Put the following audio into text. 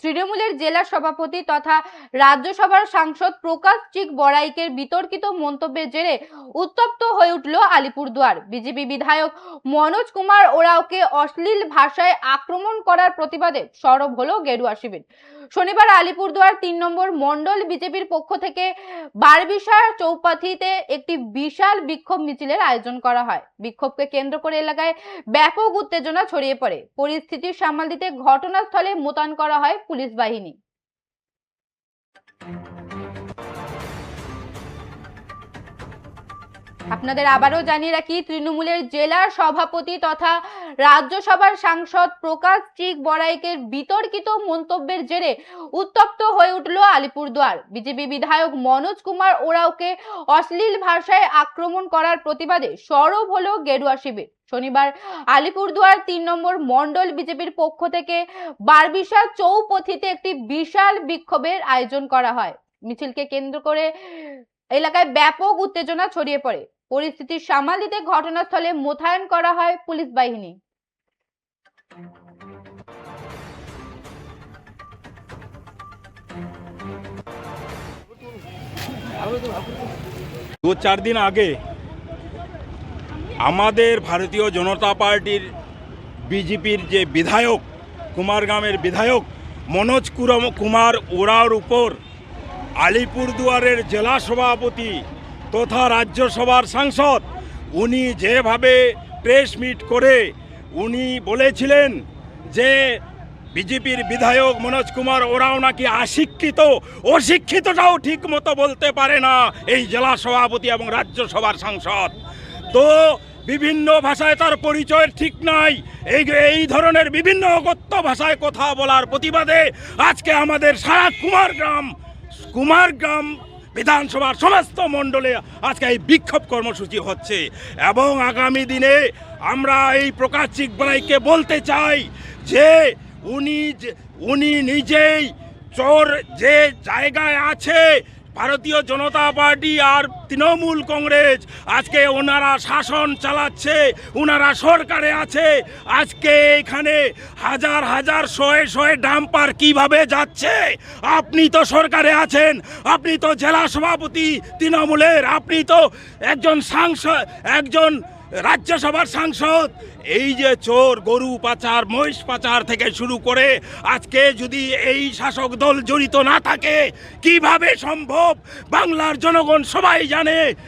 তৃণমূলের জেলা সভাপতি তথা রাজ্যসভার সাংসদ প্রকাশ চিক বড়াইকের বিতর্কিত মন্তব্যের জেরে উত্তপ্ত হয়ে উঠল আলিপুরদুয়ার। বিজেপি বিধায়ক মনোজ কুমার ওরাওকে অশ্লীল ভাষায় আক্রমণ করার প্রতিবাদে সরব হলো গেরুয়া শিবির। শনিবার আলিপুরদুয়ার তিন নম্বর মন্ডল বিজেপির পক্ষ থেকে বারবিশার চৌপাথিতে একটি বিশাল বিক্ষোভ মিছিলের আয়োজন করা হয়। বিক্ষোভকে কেন্দ্র করে এলাকায় ব্যাপক উত্তেজনা ছড়িয়ে পড়ে। পরিস্থিতি সামাল দিতে ঘটনাস্থলে মোতায়েন করা হয় পুলিশ বাহিনী আপনাদের আবারও জানিয়ে রাখি, তৃণমূলের জেলার সভাপতি তথা রাজ্যসভার সাংসদ প্রকাশ চিক বড়াইকের বিতর্কিত মন্তব্যের জেরে উত্তপ্ত হয়ে উঠল আলিপুরদুয়ার। বিজেপি বিধায়ক মনোজ কুমার ওরাওকে অশ্লীল ভাষায় আক্রমণ করার প্রতিবাদে সরব হলো গেরুয়া শিবির। শনিবার আলিপুরদুয়ার তিন নম্বর মন্ডল বিজেপির পক্ষ থেকে বারবিশা চৌপথিতে একটি বিশাল বিক্ষোভের আয়োজন করা হয়। মিছিলকে কেন্দ্র করে এলাকায় ব্যাপক উত্তেজনা ছড়িয়ে পড়ে। পরিস্থিতি সামাল দিতে ঘটনাস্থলে মোতায়েন করা হয় পুলিশ বাহিনী। দু চার দিন আগে আমাদের ভারতীয় জনতা পার্টির বিজেপির যে বিধায়ক কুমারগ্রামের বিধায়ক মনোজ কুমার ওরার উপর আলিপুরদুয়ারের জেলা সভাপতি তথা রাজ্যসভার সাংসদ, উনি যেভাবে প্রেস মিট করে উনি বলেছিলেন যে বিজেপির বিধায়ক মনোজ কুমার ওরাও নাকি অশিক্ষিত, অশিক্ষিতটাও ঠিক মতো বলতে পারে না এই জেলা সভাপতি এবং রাজ্যসভার সাংসদ। তো বিভিন্ন ভাষায় তার পরিচয় ঠিক নাই, এই এই ধরনের বিভিন্ন অগত্য ভাষায় কথা বলার প্রতিবাদে আজকে আমাদের সারা কুমারগ্রাম কুমারগ্রাম বিধানসভার সমস্ত মণ্ডলে আজকে এই বিক্ষোভ কর্মসূচি হচ্ছে। এবং আগামী দিনে আমরা এই প্রকাশ চিকবরাইকে বলতে চাই যে উনি উনি নিজেই চোর যে জায়গায় আছে ভারতীয় জনতা পার্টি আর তৃণমূল কংগ্রেস আজকে ওনারা শাসন চালাচ্ছে, ওনারা সরকারে আছে। আজকে এখানে হাজার হাজার শয়ে শয়ে ডাম্পার কীভাবে যাচ্ছে? আপনি তো সরকারে আছেন, আপনি তো জেলা সভাপতি তৃণমূলের, আপনি তো একজন সাংসদ, একজন রাজ্যসভার সাংসদ, এই যে চোর, গরু পাচার, মহিষ পাচার থেকে শুরু করে আজকে যদি এই শাসক দল জড়িত না থাকে, কীভাবে সম্ভব? বাংলার জনগণ সবাই জানে